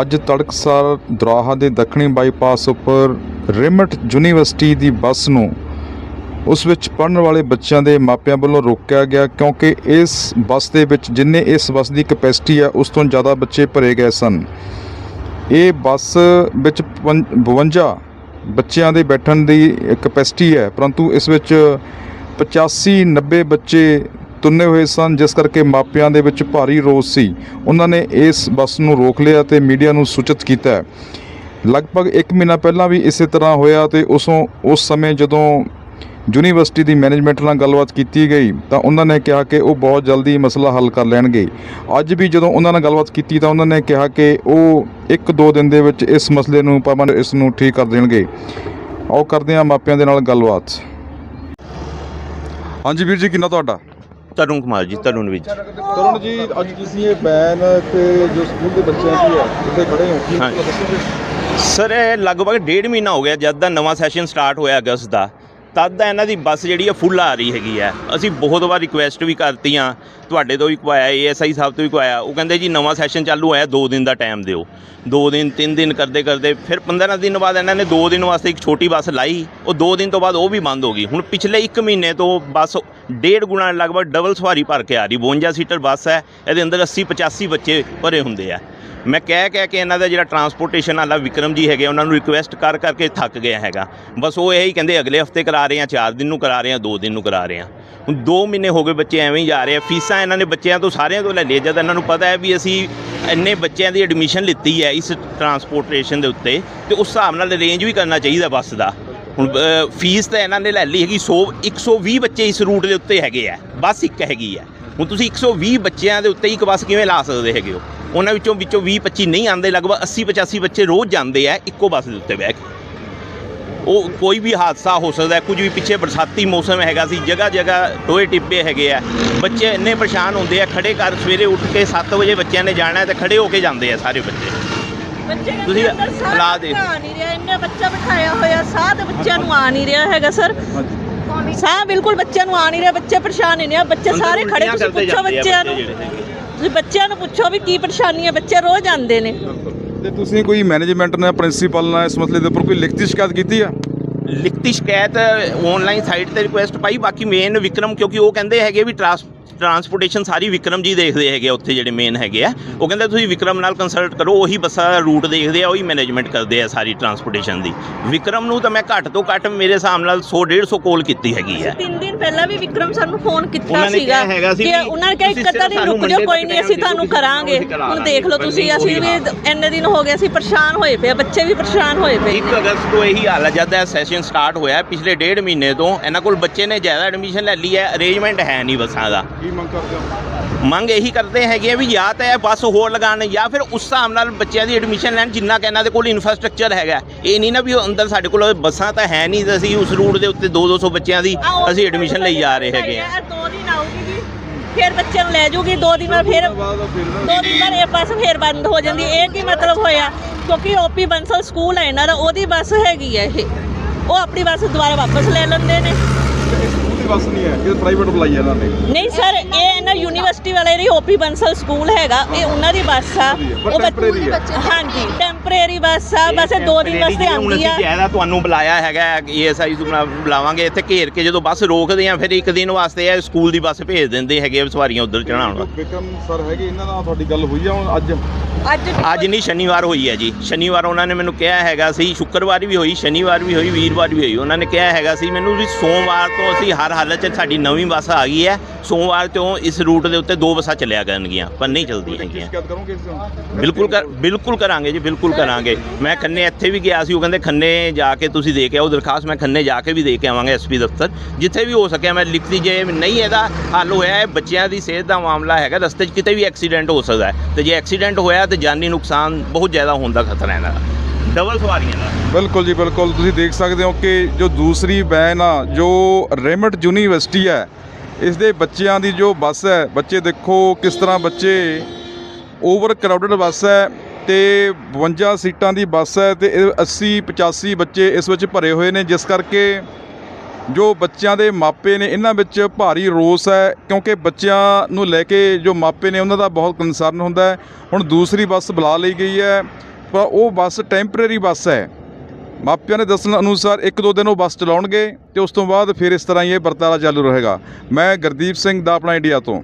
ਅੱਜ ਤੜਕਸਾਰ ਦਰਾਹਾ ਦੇ ਦੱਖਣੀ ਬਾਈਪਾਸ ਉੱਪਰ ਰਿਮਟ ਯੂਨੀਵਰਸਿਟੀ ਦੀ ਬੱਸ ਨੂੰ ਉਸ ਵਿੱਚ ਪੜਨ ਵਾਲੇ ਬੱਚਿਆਂ ਦੇ ਮਾਪਿਆਂ ਵੱਲੋਂ ਰੋਕਿਆ ਗਿਆ ਕਿਉਂਕਿ ਇਸ ਬੱਸ ਦੇ ਵਿੱਚ ਜਿੰਨੇ ਇਸ ਬੱਸ ਦੀ ਕਪੈਸਿਟੀ ਹੈ ਉਸ ਤੋਂ ਜ਼ਿਆਦਾ ਬੱਚੇ ਭਰੇ ਗਏ ਸਨ। ਇਹ ਬੱਸ ਵਿੱਚ ਪੰ- 52 ਬੱਚਿਆਂ ਦੇ ਬੈਠਣ ਦੀ ਕਪੈਸਿਟੀ ਹੈ, ਪਰੰਤੂ ਇਸ ਵਿੱਚ 85 90 ਬੱਚੇ ਤੁੰਨੇ ਹੋਏ ਸਨ, ਜਿਸ ਕਰਕੇ ਮਾਪਿਆਂ ਦੇ ਵਿੱਚ ਭਾਰੀ ਰੋਸ ਸੀ। ਉਹਨਾਂ ਨੇ ਇਸ ਬੱਸ ਨੂੰ ਰੋਕ ਲਿਆ ਤੇ ਮੀਡੀਆ ਨੂੰ ਸੂਚਿਤ ਕੀਤਾ। ਲਗਭਗ 1 ਮਹੀਨਾ ਪਹਿਲਾਂ ਵੀ ਇਸੇ ਤਰ੍ਹਾਂ ਹੋਇਆ ਤੇ ਉਸੋਂ ਉਸ ਸਮੇਂ ਜਦੋਂ ਯੂਨੀਵਰਸਿਟੀ ਦੀ ਮੈਨੇਜਮੈਂਟ ਨਾਲ ਗੱਲਬਾਤ ਕੀਤੀ ਗਈ, ਤਾਂ ਉਹਨਾਂ ਨੇ ਕਿਹਾ ਕਿ ਉਹ ਬਹੁਤ ਜਲਦੀ ਮਸਲਾ ਹੱਲ ਕਰ ਲੈਣਗੇ। ਅੱਜ ਵੀ ਜਦੋਂ ਉਹਨਾਂ ਨਾਲ ਗੱਲਬਾਤ ਕੀਤੀ, ਤਾਂ ਉਹਨਾਂ ਨੇ ਕਿਹਾ ਕਿ ਉਹ 1-2 ਦਿਨ ਦੇ ਵਿੱਚ ਇਸ ਮਸਲੇ ਨੂੰ ਪਰਮਾਨੈਂਟ ਇਸ ਨੂੰ ਠੀਕ ਕਰ ਦੇਣਗੇ। ਆਓ ਕਰਦੇ ਹਾਂ ਮਾਪਿਆਂ ਦੇ ਨਾਲ ਗੱਲਬਾਤ। ਹਾਂਜੀ ਵੀਰ ਜੀ, ਕਿੰਨਾ ਤੁਹਾਡਾ? ਤਰੁਣ ਕੁਮਾਰ ਜੀ ਤਰੁਣ ਵਿੱਚ ਕਰੁਣ ਜੀ ਅੱਜ ਤੁਸੀਂ ਇਹ ਬੈਨ ਤੇ ਜੋ ਸਕੂਲ ਦੇ ਬੱਚਿਆਂ ਦੀ ਹੈ ਇੱਥੇ ਖੜੇ ਹੋ। ਕੀ। ਸਰ ਇਹ ਲਗਭਗ ਡੇਢ ਮਹੀਨਾ ਹੋ ਗਿਆ ਜਦ ਦਾ ਨਵਾਂ ਸੈਸ਼ਨ ਸਟਾਰਟ ਹੋਇਆ ਅਗਸਤ ਦਾ ਤਦ ਦਾ ਇਹਨਾਂ ਦੀ ਬੱਸ ਜਿਹੜੀ ਹੈ ਫੁੱਲ ਆ ਰਹੀ ਹੈਗੀ ਹੈ। ਅਸੀਂ ਬਹੁਤ ਵਾਰ ਰਿਕੁਐਸਟ ਵੀ ਕਰਤੀਆਂ ਤੁਹਾਡੇ ਤੋਂ ਵੀ ਕਵਾਇਆ ਏਐਸਆਈ ਸਾਹਿਬ ਤੋਂ ਵੀ ਕਵਾਇਆ ਉਹ ਕਹਿੰਦੇ ਜੀ ਨਵਾਂ ਸੈਸ਼ਨ ਚਾਲੂ ਹੋਇਆ 2 ਦਿਨ ਦਾ ਟਾਈਮ ਦਿਓ। 2 ਦਿਨ 3 ਦਿਨ ਕਰਦੇ ਕਰਦੇ ਫਿਰ 15 ਦਿਨ ਬਾਅਦ ਇਹਨਾਂ ਨੇ 2 ਦਿਨ ਵਾਸਤੇ ਇੱਕ ਛੋਟੀ ਬੱਸ ਲਾਈ। ਉਹ 2 ਦਿਨ ਤੋਂ ਬਾਅਦ ਉਹ ਵੀ ਬੰਦ ਹੋ ਗਈ। ਹੁਣ ਪਿਛਲੇ 1 ਮਹੀਨੇ ਤੋਂ ਬੱਸ ਡੇਢ ਗੁਣਾ ਲਗਭਗ ਡਬਲ ਸਵਾਰੀ ਭਰ ਕੇ ਆ ਰਹੀ। 52 ਸੀਟਰ ਬੱਸ ਹੈ, ਇਹਦੇ ਅੰਦਰ 80 85 ਬੱਚੇ ਭਰੇ ਹੁੰਦੇ ਆ। ਮੈਂ ਕਹਿ ਕਹਿ ਕੇ ਇਹਨਾਂ ਦਾ ਜਿਹੜਾ ਟਰਾਂਸਪੋਰਟੇਸ਼ਨ ਵਾਲਾ ਵਿਕਰਮ ਜੀ ਹੈਗੇ, ਉਹਨਾਂ ਨੂੰ ਰਿਕੁਐਸਟ ਕਰ ਕਰਕੇ ਥੱਕ ਗਿਆ ਹੈਗਾ। ਬਸ ਉਹ ਇਹੀ ਕਹਿੰਦੇ, ਅਗਲੇ ਹਫ਼ਤੇ ਕਰਾ ਰਹੇ ਆ 4 ਦਿਨ ਨੂੰ ਕਰਾ ਰਹੇ ਆ 2 ਦਿਨ ਨੂੰ ਕਰਾ ਰਹੇ ਆ। ਹੁਣ 2 ਮਹੀਨੇ ਹੋ ਗਏ ਬੱਚੇ ਐਵੇਂ ਹੀ ਜਾ ਰਹੇ ਆ। ਫੀਸਾਂ ਇਹਨਾਂ ਨੇ ਬੱਚਿਆਂ ਤੋਂ ਸਾਰਿਆਂ ਤੋਂ ਲੈ ਲਈਆਂ। ਜਦ ਇਹਨਾਂ ਨੂੰ ਪਤਾ ਹੈ ਵੀ ਅਸੀਂ ਇੰਨੇ ਬੱਚਿਆਂ ਦੀ ਐਡਮਿਸ਼ਨ ਲਿੱਤੀ ਹੈ ਇਸ ਟਰਾਂਸਪੋਰਟੇਸ਼ਨ ਦੇ ਉੱਤੇ, ਤੇ ਉਸ ਹਿਸਾਬ ਨਾਲ ਅਰੇਂਜ ਵੀ ਕਰਨਾ ਚਾਹੀਦਾ ਬੱਸ ਦਾ। ਹੁਣ ਫੀਸ ਤਾਂ ਇਹਨਾਂ ਨੇ ਲੈ ਲਈ ਹੈਗੀ 100 120 ਬੱਚੇ ਇਸ ਰੂਟ ਦੇ ਉੱਤੇ ਹੈਗੇ ਆ। ਬੱਸ ਇੱਕ ਹੈਗੀ ਆ। ਹੁਣ ਤੁਸੀਂ 120 ਬੱਚਿਆਂ ਦੇ ਉੱਤੇ ਇੱਕ ਬੱਸ ਕਿਵੇਂ ਲਾ ਸਕਦੇ ਹੈਗੇ ਹੋ? ਉਹਨਾਂ ਵਿੱਚੋਂ ਵਿੱਚੋਂ 20 25 ਨਹੀਂ ਆਉਂਦੇ, ਲਗਭਗ 80 85 ਬੱਚੇ ਰੋਜ਼ ਜਾਂਦੇ ਆ ਇੱਕੋ ਬੱਸ ਦੇ ਉੱਤੇ ਬਹਿ ਕੇ। ਉਹ ਕੋਈ ਵੀ ਹਾਦਸਾ ਹੋ ਸਕਦਾ ਕੁਝ ਵੀ ਪਿੱਛੇ ਬਰਸਾਤੀ ਮੌਸਮ ਹੈਗਾ ਸੀ ਜਗ੍ਹਾ ਜਗ੍ਹਾ ਟੋਏ ਟਿੱਬੇ ਹੈਗੇ ਆ। ਬੱਚੇ ਇੰਨੇ ਪਰੇਸ਼ਾਨ ਹੁੰਦੇ ਆ ਖੜੇ ਕਰ ਸਵੇਰੇ ਉੱਠ ਕੇ 7 ਵਜੇ ਬੱਚਿਆਂ ਨੇ ਜਾਣਾ ਹੈ ਤੇ ਖੜੇ ਹੋ ਕੇ ਜਾਂਦੇ ਆ ਸਾਰੇ ਬੱਚੇ। ਬੱਚੇ ਤੁਸੀਂ ਤੁਸੀਂ ਅੰਦਰ ਸਾਹ ਲਾ ਦੇ। ਆ ਨਹੀਂ ਰਿਹਾ ਇੰਨੇ ਬੱਚਾ ਬਿਠਾਇਆ ਹੋਇਆ ਸਾਹ ਤੇ ਬੱਚਿਆਂ ਨੂੰ ਆ ਨਹੀਂ ਰਿਹਾ ਹੈਗਾ ਸਰ। ਸਾਹ ਬਿਲਕੁਲ ਬੱਚਿਆਂ ਨੂੰ ਆ ਨਹੀਂ ਰਿਹਾ ਬੱਚੇ ਪਰੇਸ਼ਾਨ ਨੇ ਆ ਬੱਚੇ ਅੰਦਰ ਸਾਰੇ ਖੜੇ ਉਲਟੀਆਂ ਤੁਸੀਂ ਕਰਦੇ ਪੁੱਛੋ ਜਾਂਦੇ ਆ ਬੱਚਿਆਂ ਨੂੰ। ਬੱਚੇ ਜਿਹੜੇ ਹੈਗੇ। ਤੁਸੀਂ ਬੱਚਿਆਂ ਨੂੰ ਪੁੱਛੋ ਵੀ ਕੀ ਪਰੇਸ਼ਾਨੀ ਹੈ ਬੱਚੇ ਰੋਜ਼ ਆਉਂਦੇ ਨੇ। ਤੇ ਤੁਸੀਂ ਕੋਈ ਮੈਨੇਜਮੈਂਟ ਨਾਲ ਪ੍ਰਿੰਸੀਪਲ ਨਾਲ ਇਸ ਮਸਲੇ ਦੇ ਉੱਪਰ ਕੋਈ ਲਿਖਤੀ ਸ਼ਿਕਾਇਤ ਕੀਤੀ ਆ? ਲਿਖਤੀ ਸ਼ਿਕਾਇਤ ਆਨਲਾਈਨ ਸਾਈਟ ਤੇ ਰਿਕੁਐਸਟ ਪਾਈ ਬਾਕੀ ਮੇਨ ਵਿਕਰਮ ਕਿਉਂਕਿ ਉਹ ਕਹਿੰਦੇ ਹੈਗੇ ਵੀ ਟਰਾਂਸ ਟਰਾਂਸਪੋਰਟੇਸ਼ਨ ਸਾਰੀ ਵਿਕਰਮ ਜੀ ਦੇਖਦੇ ਹੈਗੇ ਆ ਉੱਥੇ ਜਿਹੜੇ ਮੇਨ ਹੈਗੇ ਆ। ਉਹ ਕਹਿੰਦੇ ਤੁਸੀਂ ਵਿਕਰਮ ਨਾਲ ਕੰਸਲਟ ਕਰੋ ਉਹੀ ਬੱਸਾਂ ਦਾ ਰੂਟ ਦੇਖਦੇ ਆ ਉਹੀ ਮੈਨੇਜਮੈਂਟ ਕਰਦੇ ਆ ਸਾਰੀ ਟਰਾਂਸਪੋਰਟੇਸ਼ਨ ਦੀ। ਵਿਕਰਮ ਨੂੰ ਤਾਂ ਮੈਂ ਘੱਟ ਤੋਂ ਘੱਟ ਮੇਰੇ ਹਿਸਾਬ ਨਾਲ 100 150 ਕੋਲ ਕੀਤੀ ਹੈਗੀ ਆ। ਤਿੰਨ ਦਿਨ ਪਹਿਲਾਂ ਵੀ ਵਿਕਰਮ ਸਰ ਨੂੰ ਫੋਨ ਕੀਤਾ ਸੀਗਾ ਕਿ ਉਹਨਾਂ ਨੇ ਕਿਹਾ ਇੱਕ ਅੱਧਾ ਦਿਨ ਰੁਕ ਜਾਓ ਕੋਈ ਨਹੀਂ ਅਸੀਂ ਤੁਹਾਨੂੰ ਕਰਾਂਗੇ। ਹੁਣ ਦੇਖ ਲਓ ਤੁਸੀਂ ਅਸੀਂ ਵੀ ਇੰਨੇ ਦਿਨ ਹੋ ਗਏ ਅਸੀਂ ਪਰੇਸ਼ਾਨ ਹੋਏ ਪਏ ਬੱਚੇ ਵੀ ਪਰੇਸ਼ਾਨ ਹੋਏ ਪਏ 1 ਅਗਸਤ ਤੋਂ ਇਹੀ ਹਾਲ ਹੈ ਜਦ ਦਾ ਸੈਸ਼ਨ ਸਟਾਰਟ ਹੋਇਆ ਪਿਛਲੇ ਡੇਢ ਮਹੀਨੇ ਤੋਂ ਇਹਨਾਂ ਕੋਲ ਬੱਚੇ ਨੇ ਜ਼ਿਆਦਾ ਐਡਮਿਸ਼ਨ ਲੈ ਲਈ ਹੈ ਅਰੇਂਜਮੈਂਟ ਹੈ ਨਹੀਂ ਬੱਸਾਂ ਦਾ। ਕੀ ਮੰਗ ਕਰਦੇ ਹੋ? ਮੰਗ ਇਹੀ ਕਰਦੇ ਹੈਗੇ ਆ ਵੀ ਜਾਂ ਤਾਂ ਇਹ ਬੱਸ ਹੋਰ ਲਗਾਉਣ ਜਾਂ ਫਿਰ ਉਸ ਹਿਸਾਬ ਨਾਲ ਬੱਚਿਆਂ ਦੀ ਐਡਮਿਸ਼ਨ ਲੈਣ ਜਿੰਨਾ ਕਿ ਇਹਨਾਂ ਦੇ ਕੋਲ ਇਨਫਰਾਸਟ੍ਰਕਚਰ ਹੈਗਾ। ਇਹ ਨਹੀਂ ਨਾ ਵੀ ਅੰਦਰ ਸਾਡੇ ਕੋਲ ਬੱਸਾਂ ਤਾਂ ਹੈ ਨਹੀਂ ਅਸੀਂ ਉਸ ਰੂਟ ਦੇ ਉੱਤੇ 2-200 ਬੱਚਿਆਂ ਦੀ ਅਸੀਂ ਐਡਮਿਸ਼ਨ ਲਈ ਜਾ ਰਹੇ ਹੈਗੇ ਆ। ਇਹ ਦੋ ਦਿਨ ਆਊਗੀ ਜੀ ਫਿਰ ਬੱਚੇ ਨੂੰ ਲੈ ਜਾਊਗੀ ਦੋ ਦਿਨ ਬਾਅਦ ਫਿਰ ਦੋ ਦਿਨ ਬਾਅਦ ਇਹ ਬੱਸ ਫਿਰ ਬੰਦ ਹੋ ਜਾਂਦੀ। ਇਹ ਕੀ ਮਤਲਬ ਹੋਇਆ? ਕਿਉਂਕਿ ਓਪੀ ਬੰਸਲ ਸਕੂਲ ਹੈ ਇਹਨਾਂ ਦਾ ਉਹਦੀ ਬੱਸ ਹੈਗੀ ਹੈ ਇਹ। ਉਹ ਆਪਣੀ ਬੱਸ ਦੁਬਾਰਾ ਵਾਪਸ ਲੈ ਲੈਂਦੇ ਨੇ। ਬੱਸ ਨਹੀਂ ਹੈ ਇਹ ਪ੍ਰਾਈਵੇਟ ਬੁਲਾਈ ਹੈ ਇਹਨਾਂ ਨੇ। ਨਹੀਂ ਸਰ ਇਹ ਇਹਨਾਂ ਯੂਨੀਵਰਸਿਟੀ ਵਾਲੇ ਦੀ ਓਪੀ ਬੰਸਲ ਸਕੂਲ ਹੈਗਾ ਇਹ ਉਹਨਾਂ ਦੀ ਬੱਸ ਆ। ਪਰ ਉਹ ਬੱਚ- temporary ਹੈ। ਹਾਂਜੀ ਟੈਂਪਰੇਰੀ ਬੱਸ ਆ ਬਸ ਇਹ ਦੋ ਦਿਨ ਵਾਸਤੇ ਹੁਣ ਆਉਂਦੀ ਅਸੀਂ ਆ ਜ਼ਿਆਦਾ ਤੁਹਾਨੂੰ ਬੁਲਾਇਆ ਹੈਗਾ ਏਐਸਆਈ ਨੂੰ ਬੁਲਾ- ਬੁਲਾਵਾਂਗੇ ਇੱਥੇ ਘੇਰ ਕੇ ਜਦੋਂ ਬੱਸ ਰੋਕਦੇ ਆ ਫਿਰ ਇੱਕ ਦਿਨ ਵਾਸਤੇ ਇਹ ਸਕੂਲ ਦੀ ਬੱਸ ਭੇਜ ਦਿੰਦੇ ਹੈਗੇ ਆ ਸਵਾਰੀਆਂ ਉੱਧਰ ਚੜਾਉਣ ਵਿਕਰਮ ਸਰ ਹੈਗੇ ਇਹਨਾਂ ਨਾਲ ਤੁਹਾਡੀ ਗੱਲ ਹੋਈ ਆ ਹੁਣ ਅੱਜ? ਅੱਜ ਅੱਜ ਨਹੀਂ ਸ਼ਨੀਵਾਰ ਹੋਈ ਹੈ ਜੀ। ਸ਼ਨੀਵਾਰ ਉਹਨਾਂ ਨੇ ਮੈਨੂੰ ਕਿਹਾ ਹੈਗਾ ਸੀ ਸ਼ੁੱਕਰਵਾਰ ਵੀ ਹੋਈ ਸ਼ਨੀਵਾਰ ਵੀ ਹੋਈ ਵੀਰਵਾਰ ਵੀ ਹੋਈ। ਉਹਨਾਂ ਨੇ ਕਿਹਾ ਹੈਗਾ ਸੀ ਮੈਨੂੰ ਵੀ ਸੋਮਵਾਰ ਤੋਂ ਅਸੀਂ ਹਰ ਹਾਲਤ 'ਚ ਸਾਡੀ ਨਵੀਂ ਬੱਸ ਆ ਗਈ ਹੈ। ਸੋਮਵਾਰ ਤੋਂ ਇਸ ਰੂਟ ਦੇ ਉੱਤੇ ਦੋ ਬੱਸਾਂ ਚੱਲਿਆ ਕਰਨਗੀਆਂ ਪਰ ਨਹੀਂ ਚੱਲਦੀਆਂ ਹੈਗੀਆਂ। ਸ਼ਿਕਾਇਤ ਕਰੋਗੇ ਇਸ ਤੋਂ? ਬਿਲਕੁਲ ਕਰ ਬਿਲਕੁਲ ਕਰਾਂਗੇ ਜੀ ਬਿਲਕੁਲ ਕਰਾਂਗੇ। ਮੈਂ ਖੰਨੇ ਇੱਥੇ ਵੀ ਗਿਆ ਸੀ ਉਹ ਕਹਿੰਦੇ ਖੰਨੇ ਜਾ ਕੇ ਤੁਸੀਂ ਦੇ ਕੇ ਆਓ ਦਰਖਾਸਤ ਮੈਂ ਖੰਨੇ ਜਾ ਕੇ ਵੀ ਦੇ ਕੇ ਆਵਾਂਗਾ ਐਸਪੀ ਦਫ਼ਤਰ। ਜਿੱਥੇ ਵੀ ਹੋ ਸਕਿਆ ਮੈਂ ਲਿਖਤੀ ਜੇ ਨਹੀਂ ਇਹਦਾ ਹੱਲ ਹੋਇਆ ਹੈ ਬੱਚਿਆਂ ਦੀ ਸਿਹਤ ਦਾ ਮਾਮਲਾ ਹੈਗਾ ਰਸਤੇ 'ਚ ਕਿਤੇ ਵੀ ਐਕਸੀਡੈਂਟ ਹੋ ਸਕਦਾ ਹੈ। ਤੇ ਜੇ ਐਕਸੀਡੈਂਟ ਹੋਇਆ ਤੇ ਜਾਨੀ ਨੁਕਸਾਨ ਬਹੁਤ ਜ਼ਿਆਦਾ ਹੋਣ ਦਾ ਖਤਰਾ ਹੈ ਇਹਨਾਂ ਦਾ। ਡਬਲ ਸਵਾਰੀਆਂ ਦਾ ਬਿਲਕੁਲ ਜੀ, ਬਿਲਕੁਲ। ਤੁਸੀਂ ਦੇਖ ਸਕਦੇ ਹੋ ਕਿ ਜੋ ਦੂਸਰੀ ਵੈਨ ਆ, ਜੋ ਰੇਮਟ ਯੂਨੀਵਰਸਿਟੀ ਹੈ ਇਸ ਦੇ ਬੱਚਿਆਂ ਦੀ ਜੋ ਬੱਸ ਹੈ, ਬੱਚੇ ਦੇਖੋ ਕਿਸ ਤਰ੍ਹਾਂ ਬੱਚੇ ਓਵਰ ਕਰਾਊਡਡ ਬੱਸ ਹੈ ਤੇ 52 ਸੀਟਾਂ ਦੀ ਬੱਸ ਹੈ ਤੇ ਇਹ 80 85 ਬੱਚੇ ਇਸ ਵਿੱਚ ਭਰੇ ਹੋਏ ਨੇ, ਜਿਸ ਕਰਕੇ ਜੋ ਬੱਚਿਆਂ ਦੇ ਮਾਪੇ ਨੇ, ਇਹਨਾਂ ਵਿੱਚ ਭਾਰੀ ਰੋਸ ਹੈ, ਕਿਉਂਕਿ ਬੱਚਿਆਂ ਨੂੰ ਲੈ ਕੇ ਜੋ ਮਾਪੇ ਨੇ, ਉਹਨਾਂ ਦਾ ਬਹੁਤ ਕੰਸਰਨ ਹੁੰਦਾ ਹੈ। ਹੁਣ ਦੂਸਰੀ ਬੱਸ ਬੁਲਾ ਲਈ ਗਈ ਹੈ। ਪਰ ਉਹ ਬੱਸ ਟੈਂਪਰੇਰੀ ਬੱਸ ਹੈ। ਮਾਪਿਆਂ ਨੇ ਦੱਸਣ ਅਨੁਸਾਰ ਇੱਕ ਦੋ ਦਿਨ ਉਹ ਬੱਸ ਚਲਾਉਣਗੇ ਤੇ ਉਸ ਤੋਂ ਬਾਅਦ ਫਿਰ ਇਸ ਤਰ੍ਹਾਂ ਹੀ ਇਹ ਵਰਤਾਰਾ ਚਾਲੂ ਰਹੇਗਾ। ਮੈਂ ਗੁਰਦੀਪ ਸਿੰਘ ਦਾ ਆਪਣਾ ਇੰਡੀਆ ਤੋਂ।